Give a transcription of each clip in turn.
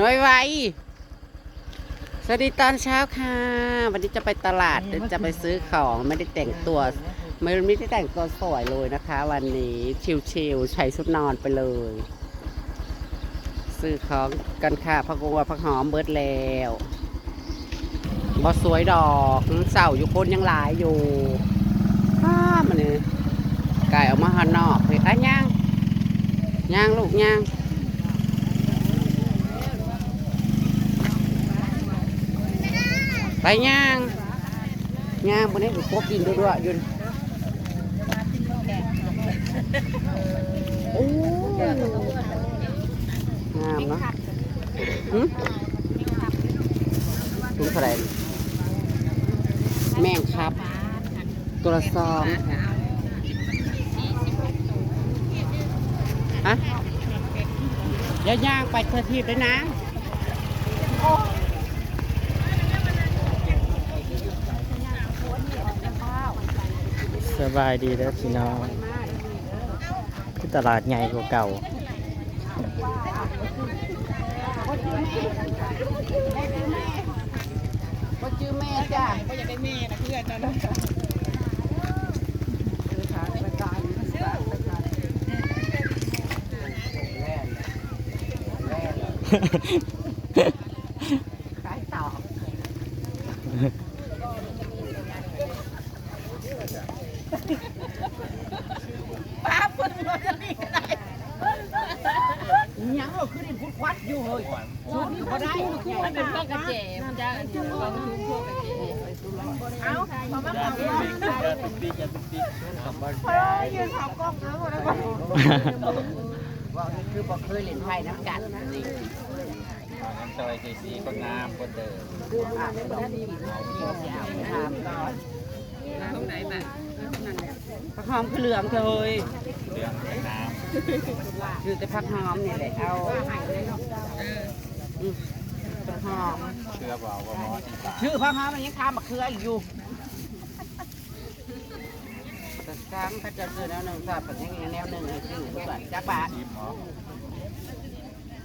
น้อยไวสวัสดีตอนเช้าค่ะ วันนี้จะไปตลาดเดี๋ยวจะไปซื้อของไม่ได้แต่งตัว ไม่ไม่ได้แต่งตัวสวยเลยนะคะ วันนี้ชิวๆใช้ชุดนอนไปเลย ซื้อของกันค่ะพักกว่าพักหอมเบิดแล้วบอสวยดอกเสาอยู่คนยังหลายอยู่ข้ามันนี่ไก่ออกมาหานนอกเฮ้ยอะย่างย่างลูกย่าง ไปย่างย่างบนนี้บุกบกินด้วยๆอยุนโอ้งามเนาะหึถุงเท่าไหร่แม่งครับตัวละซองฮะเดี๋ยวย่างไปเธอทีบเลยนะ สบายดีแล้วพี่น้องที่ตลาดใหญ่กว่าเก่าก็ชื่อแม่จ้ะก็อยากได้แม่นะเพื่อนตอนนั้น ขายต่อป้าเพิ่นมาจะนี่ก็ได้ยังเอาขึ้นพุดควัดอยู่เฮ้ยชุดนี้ก็ได้ คือมันเป็นพวกกระเจี๊ยบจ้าอันนี้เราคือพวกกระเจี๊ยบ เพอมาบอกว่ายืนเขากล้องแล้วนะว่านี่คือบ่เคยเล่นไพ่น้ำกันนี่น้ำจอยเจซีก็งามคนเดิมคืออะไม่ต้องมีเอาที่เอาไปทำก่อนตรงไหนบ้างผักหอมคือเหลืองเธอเฮ้ยเรื่องน้ำคือแต่ผักหอมเนี่ยแหละเอาผักหอมเชื่อเปล่าว่าหมอที่ตาชื่อพักฮามันยังข้ามมะเขืออยู่ แต่ครั้งถ้าจะซื้อแนวหนึ่งทราบเป็นยังไงแนวหนึ่งซื้อทุกบาทจักบาททีมหมอ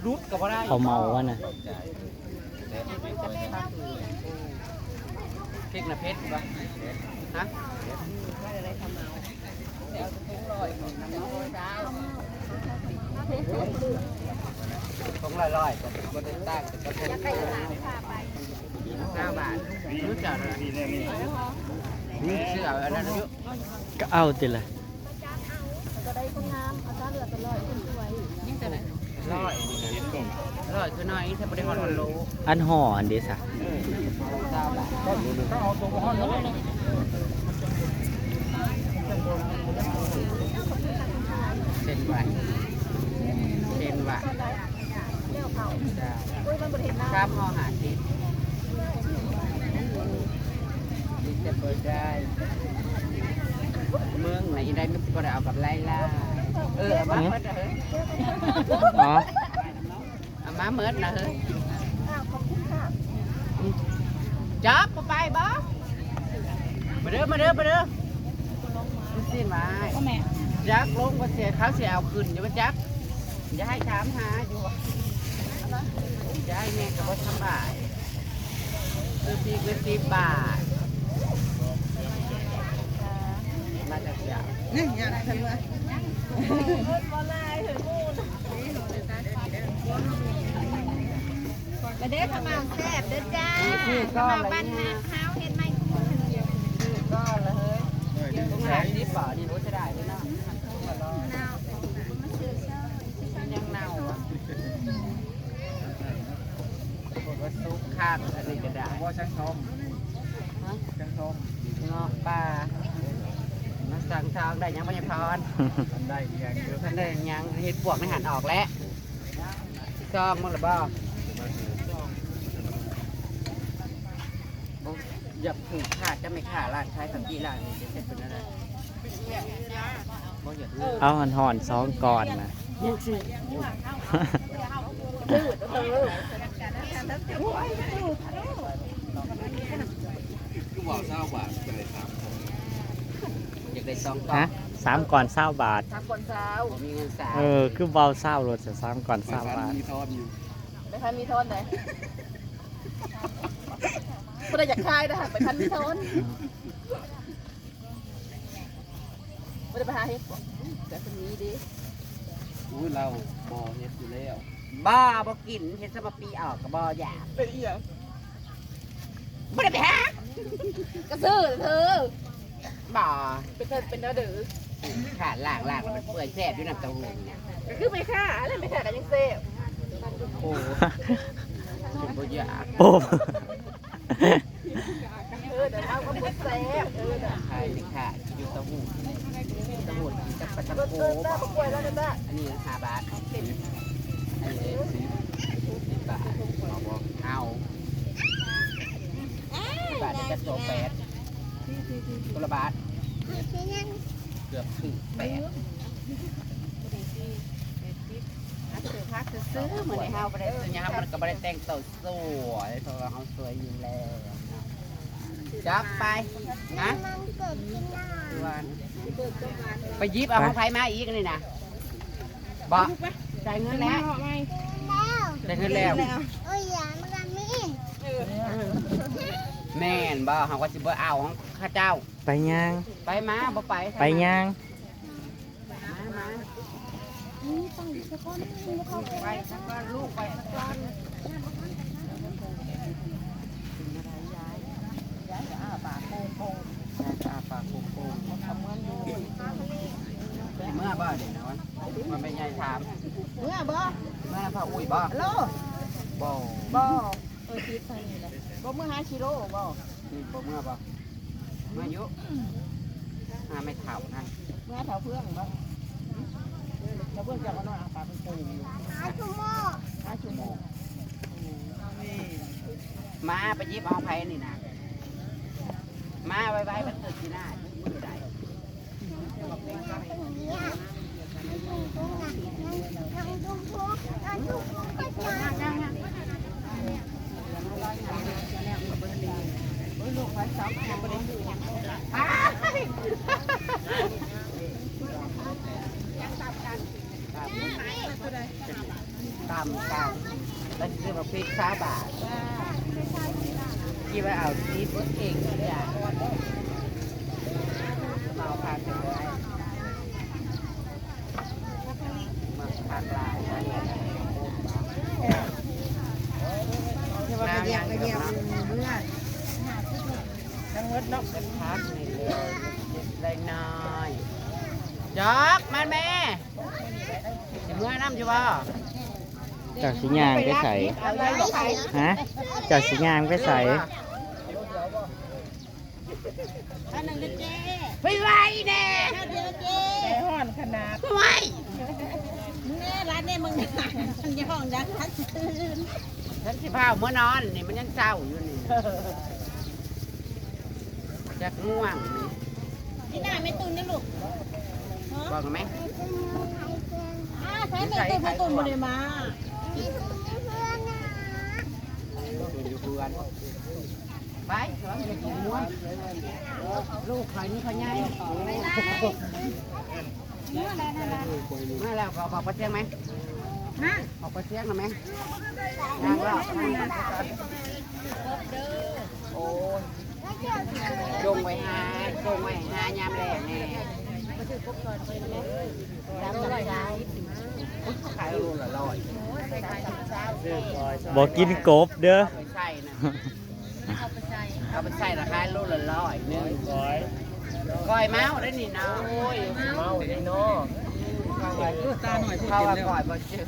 รุดก็บ่ได้เขาเมาวะนะใจเด็ดไม่เคยเห็นพริกนะเพชรปะฮะต้องลอยๆก็บ่ได้ตั้งแต่ก็เป็นห้าบาทรู้จักเลยนี่เสื้ออัน นั้นอายุก็เอาติละยิ่งแต่ไหนร้อยร้อยคือน้อยถ้าบ่ได้ฮอดฮอนโลอันห่ออันเดียวสะเก้าบาทก็เอาตัวฮอดโลเส้นไหวเส้นไหวครับห่อหาสินี่จะเปิดได้ เมืองไหนได้ไม่ก็ได้เอากับไล่ล่าเออเอามาเมิดนะเฮ้ยอ๋อเอามาเมิดนะเฮ้ยจับไปบ่มาเด้อมาเด้อมาเด้อมันสิ้นไม้ก็แม่จักลงก็เสียเขาเสียเอาขึ้นอยู่ว่าจักอย่าให้ถามหาอยู่ว่าอย่าให้แม่กับว่าทำบายซื้อพริกเป็นสิบบาท มาจากเสียนี่อยากทำอะไรมาเด้อขมาแซ่บเด้อจ้านี่ก็อะไรบ้านเนี่นายข้าวเห็ดไหมก็เลยต้องหาสิบบาทนี่รู้จะได้ไหมเนาะมันยังเน่าอะบอกว่าซุปข้างอันนี้ก็ได้ว่าช่างชม ฮะ ช่างชม งอกปลามาสั่ง ทางได้ยังไม่พรได้ย่างท่านได้ยังเห็ดปวกในหันออกแล้วซองมั้งหรือเปล่าอย่าผูกขาดจะไม่ขาดร้านขายสัมกีร้านนี้จะเสร็จเป็นอะไรบ่อย่าลืมเอาหันหอนสองก่อนนะยังสิอยาก ได้ซองก่อฮะนสามก่อนเศร้าบาททำก่อนเช้าผมมีเงินสามเออ คือเบาเศร้ารถจะสามก่อนเศร้าบาทได้ทพันมีทอนเลยเพื่ออยากคายนะไปพันมีทอนไม่ได้ไปหาเฮ็ดแต่คนนี้ดิอุ้ยเราบ่เฮ็ดอยู่แล้วบ้าบ่กินเฮ็ดสมปีออกก็บ่อยากเป็นอีหยังบ่ได้ไปหาก็ซื้อเธอ บ่เป็นเธอเป็นเนื้อดื้อขาดล่างล่างแล้วมันเปื่อยแซ่บอยู่น้ำเต้าหู้เนี่ยก็คือไม่ค่าอะไรไม่ค่ากันยังเซ่โอ้ฉันบ่อยาก โอ้เออเดี๋ยวเอาก็หมดแซ่บเออเดี๋ยว ขายสิค่ะอยู่เต้าหู้เต้าหู้กินกับปลาตะ เออ โก เออได้ประกวยแล้วได้ อันนี้ห้าบาทอันนี้สิสิบบาทเอาบ่เอาสิบบาทจะจัดตัวแปดตัวละบาทเกือบครึ่งแปด ซื้อพัก ซื้อซื้อเหมือนในเฮาบ่ได้ซื้อหยังมันก็บ่ได้แต่งตัวสวยเพราะว่าเฮาสวยอยู่แล้วจับไปนะวันไปหยิบเอาของไผมาอีกนี่นะบ่จ่ายเงินแล้วจ่ายเงินแล้วแม่นบ่เฮาก็สิบ่เอาของข้าเจ้า ไปย่างไปมาบ่ไป ไปย่างมามา ไปสักวันลูกไปก่อนยายจะอ้าปาโป่งโป่งยายจะอ้าปากโป่งโป่งทำเหมือนอยู่เมื่อบ่เดี๋ยวนะวะมันเป็นยายถาม เมื่อบ่เมื่อพ่ออุ้ยบ่โหลบ่บ่เออคิดทานี้แหละบ่เมื่อหาชิโร่บ่บ่เมื่อบ่เมื่ออยู่หาไม่เท่านั่นเมื่อแถวเพื่อนบ่ แล้วเพื่อนจะมานอนอาปาเป็นปูอยู่หาชั่วโมงมาไปยิบเอาไผ่นี่นะมาไว้ไว้มันเกิดที่หน้ามือใดตามตามแล้วซื้อมาพริกสาบาทคิดว่าเอาซีฟเองเนี่ยมาเอาผักกันเลยมาผักลายน้ำยังเดียวทั้งหมดนกเป็นพักนี่เลยเล็กน้อยจอกมันแม่สิเมื่อน้ำอยู่บ่ จากสีย่างไปใส่เอาไว้บอกใครฮะจากสีย่างไปใส่อันนึงก็เจ๊ไปไว้แน่เดียวเจ๊ห่อนขนาดไว้มึงเนี่ยร้านเนี่ยมึงมันจะห้องดังทันตื่นฉันสิพาเมื่อนอนนี่มันยังเศร้าอยู่นี่จากง่วงนี่นี่หน้าไม่ตื่นนะลูกบอกไหมอ้าใช้ไม่ตื่นไม่ตื่นมาเลยมาตื่นอยู่เพื่อน ไปสอนอย่ากินม้วนลูกใครนี่เขาใหญ่มาแล้วก็บอกประเจียงไหมฮะบอกประเจียงหรือไหมยังหรอกโอ้ยจงไว้หาจงไว้หายามแรกแน่จำได้ไหมขายโลละร้อย บอกกินกบเด้อไม่ใช่นะเอาไปใส่ราคาโลละร้อยหนึงก้อยเมาได้นี่นะโอ้ยเมาได้เนาะตาหน่อยเข้าว่าก้อยบ่เจอ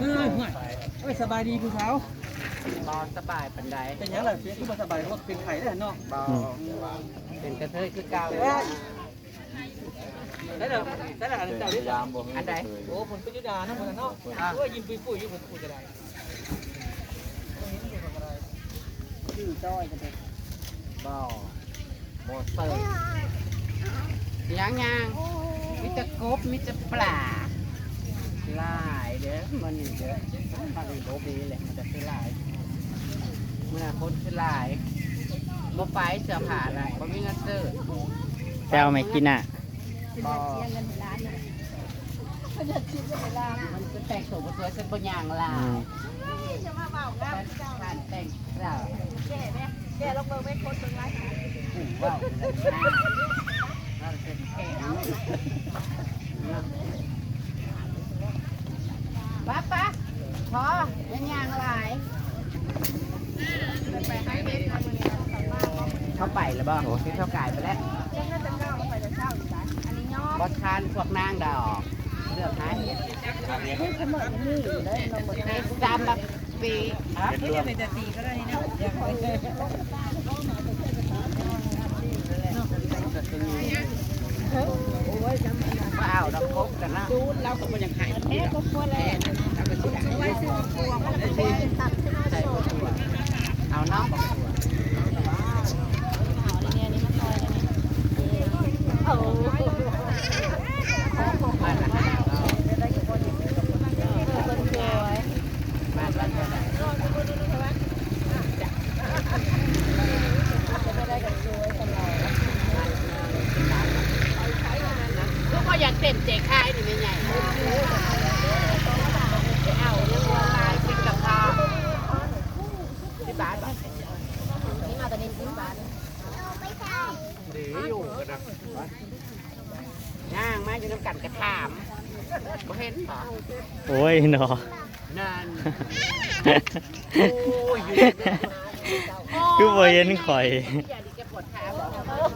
เฮ้ยเฮ้ยสบายดีคุณเขาบ่สบายปานใดเป็นยังไงเฟียคือสบายเพราะเป็นไข่ได้เนาะบ่เป็นกระเทยคือเก่า ได้เด้อได้เด้อเจ้าได้ยามบ่อันใดโอ้ผลประยุดานะมันเนาะโอ้ยยิ้มปุยๆอยู่ผมพูดก็ได้ชื่อจ้อยกันเด็กบ่บ่เสิร์ยังยังมีแต่กบมีแต่ปลาลายเด้อมันนี่เด้อมันเป็นี่บ่มีแหละมันจะคือลายมันน่ะคนคือลายบ่ไปเสื้อผ้าอะไรบ่มีเงินซื้อแซวไม่กินอะ เป็นเงินให้ร้นนะเป็นเสียเงินให้ร้มันก็แต่งตัวบ่สวยเส้นบางลาจเบาแล้วเจ้าเราแก่แลงเบอร์ไม่คตรเบาป็นแก่ป้าป้าพอยังยางหลายเข้าไปแล้วบ้างเขา จามแบบปีอะว้าวดอกคบกันนะดูเราก็มันยังหายแม่ก็ควรแล้วเอาน้องบอกตัวมาละมาละลูกก็อยากเต้นเจ๊ค่ายนี่ไม่ใหญ่เอาเรื่องว่าลายกินกับข้าวที่บ้านปะหรืออยู่กันนะย่างมาอยู่น้ำกันกระถามบ่เห็นปะโอ้ยเนาะนั่นโอ้ยอยู่คือบ่เห็นข่อยอย่าดิแกปวดขาบอก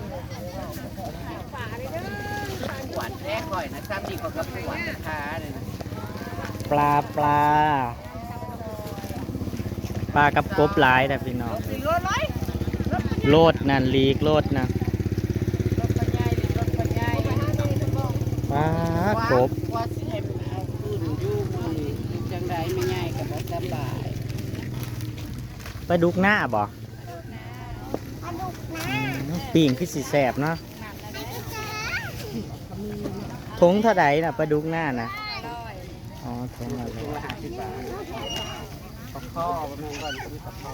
ปวดแรกก่อยนะซ้ำดีกว่ากับปวดขาเลยนะปลาปลาปลากับกบหลายแต่พี่น้องโลดนั่นลีกโลดนะ ปลากบว่าสิให้เอาขึ้นอยู่มือจังไดไม่ง่ายกับบ่สบายปลาดุกหน้าบ่ปิ่งคือสีแสบเนาะทงเท่าใดน่ะปลาดุกหน้านะอ๋อทงละร้ตัอวยห้าสิบบาทปลาข้อประมาณก่อนมีปลาข้อ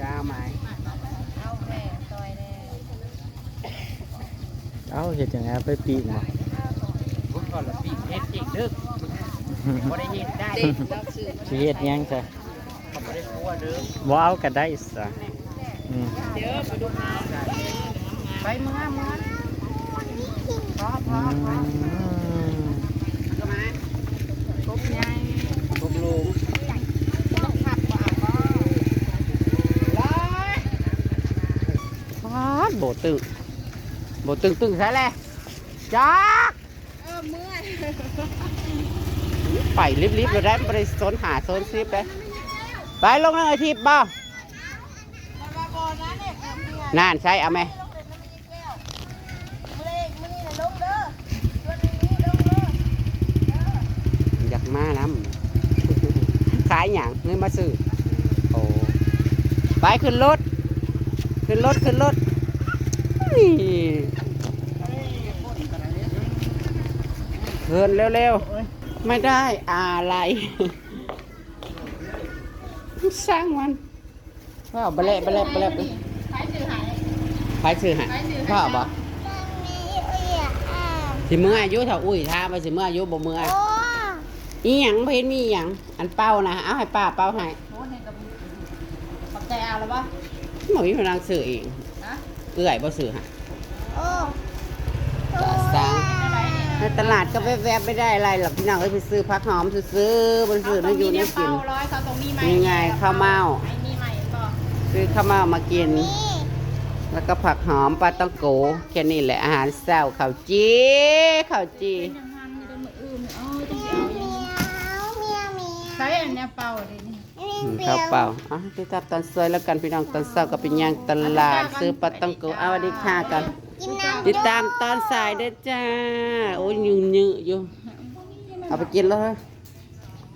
จ้าไหม เอ้าเห็ดจังไงไปปีกบ่พุทก่อนละปีเฮ็ดจริงดึกบ่ได้เฮ็ดได้สิเฮ็ดหยังจ้ะเขาบ่ได้กลัวดึกบ่เอาก็ได้ซะอืมไปเมื่อเมื่อพอพอือพอมก็มาครบใหญ่ครบลุงต้องขับว่าเอาบ่ร้อยฟาดโบตึกโบตึงตึงใช่เลยจักไปรีบๆเลยได้บริโซนหาโซนซิปเลยไปลงเลยทิพย์บ่นานใช่เอาไหมอยากมาน้ำขายอย่างเงินมาซื้อโอ้ไปขึ้นรถขึ้นรถขึ้นรถนี่ เฮินเร็วๆ ไม่ได้อะไร สร้างมันพ่อไปเละไปเละไปเละไปใครซื้อให้พ่อบอกสิเมื่ออายุเท่าอุ้ยท่าไปสิเมื่ออายุบ่เมื่ออีหยังบ่เห็นมีอีหยังอันเป้านะเอาให้ป้าเป้าให้ขอบใจเอาแล้วปะหมอมีพลังซื้อเองเอื่อยบ่ซื้อให้ก็สร้าง ในตลาดก็แวบๆไม่ได้อะไรหรอกพี่น้องเอ้ยไปซื้อผักหอมซื้อๆบ่ได้ซื้อตรไม่งอยู่นี้ในเนี่ยกิเป้านร้อยเขาตรงนี้ไหมนี่ไงข้าวเม่า ไอ้นี่ใหม่ก็ซื้อข้าวเม่ามากิน แล้วก็ผักหอมปลาต้องโกแค่นี้แหละอาหารเช้าข้าวจีข้าวจีใช้อันเนี้ยเป้าเลยนี่อืมข้าวเปล่าอะติดตามตอนสวยแล้วกันพี่น้องตอนเช้าก็เป็นย่างตลาด ซื้อปลาต้องโกเอาสวัสดีค่ะกัน ติดตามตอนสายเด้อจ้า โอ้ยยืนยือยู่ เอาไปกินแล้วฮะ